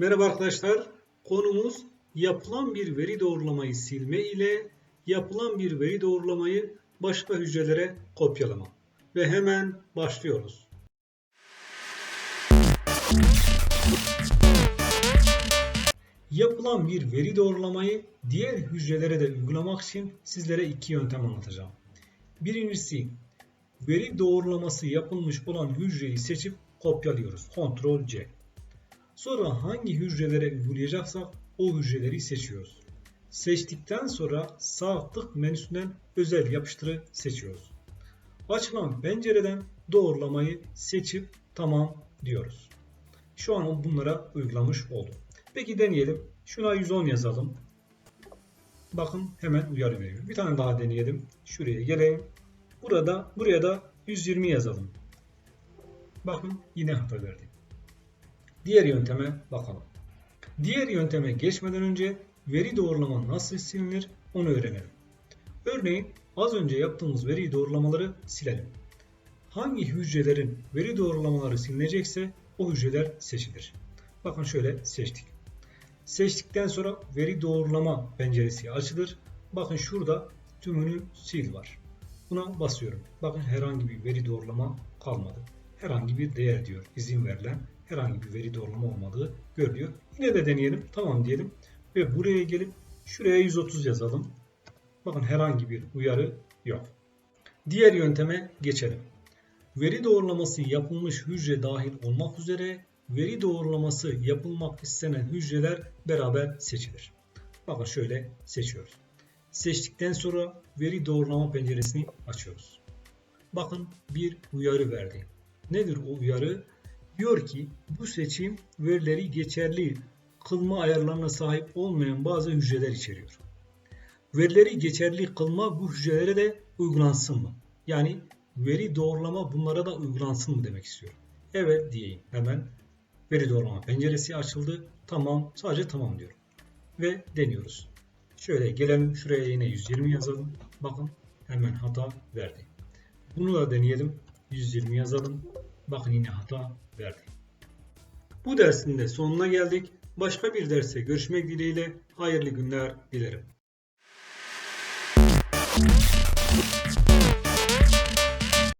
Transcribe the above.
Merhaba arkadaşlar. Konumuz yapılan bir veri doğrulamayı silme ile yapılan bir veri doğrulamayı başka hücrelere kopyalama. Ve hemen başlıyoruz. Yapılan bir veri doğrulamayı diğer hücrelere de uygulamak için sizlere iki yöntem anlatacağım. Birincisi veri doğrulaması yapılmış olan hücreyi seçip kopyalıyoruz. Ctrl C. Sonra hangi hücrelere uygulayacaksak o hücreleri seçiyoruz. Seçtikten sonra sağ tık menüsünden özel yapıştırı seçiyoruz. Açılan pencereden doğrulamayı seçip tamam diyoruz. Şu an bunlara uygulamış oldum. Peki deneyelim. Şuna 110 yazalım. Bakın hemen uyarı veriyor. Bir tane daha deneyelim. Şuraya geleyim. Burada buraya da 120 yazalım. Bakın yine hata verdi. Diğer yönteme bakalım. Diğer yönteme geçmeden önce veri doğrulama nasıl silinir onu öğrenelim. Örneğin az önce yaptığımız veri doğrulamaları silelim. Hangi hücrelerin veri doğrulamaları silinecekse o hücreler seçilir. Bakın şöyle seçtik. Seçtikten sonra veri doğrulama penceresi açılır. Bakın şurada tümünü sil var. Buna basıyorum. Bakın herhangi bir veri doğrulama kalmadı. Herhangi bir değer diyor. izin verilen herhangi bir veri doğrulama olmadığı görülüyor. Yine de deneyelim. Tamam diyelim. Ve buraya gelip şuraya 130 yazalım. Bakın herhangi bir uyarı yok. Diğer yönteme geçelim. Veri doğrulaması yapılmış hücre dahil olmak üzere veri doğrulaması yapılmak istenen hücreler beraber seçilir. Bakın şöyle seçiyoruz. Seçtikten sonra veri doğrulama penceresini açıyoruz. Bakın bir uyarı verdi. Nedir o uyarı? Diyor ki bu seçim verileri geçerli kılma ayarlarına sahip olmayan bazı hücreler içeriyor. Verileri geçerli kılma bu hücrelere de uygulansın mı? Yani veri doğrulama bunlara da uygulansın mı demek istiyor. Evet diyeyim. Hemen veri doğrulama penceresi açıldı. Tamam sadece tamam diyorum. Ve deniyoruz. Şöyle gelelim şuraya yine 120 yazalım. Bakın hemen hata verdi. Bunu da deneyelim. 120 yazalım. Bakın yine hata verdi. Bu dersin de sonuna geldik. Başka bir derse görüşmek dileğiyle hayırlı günler dilerim.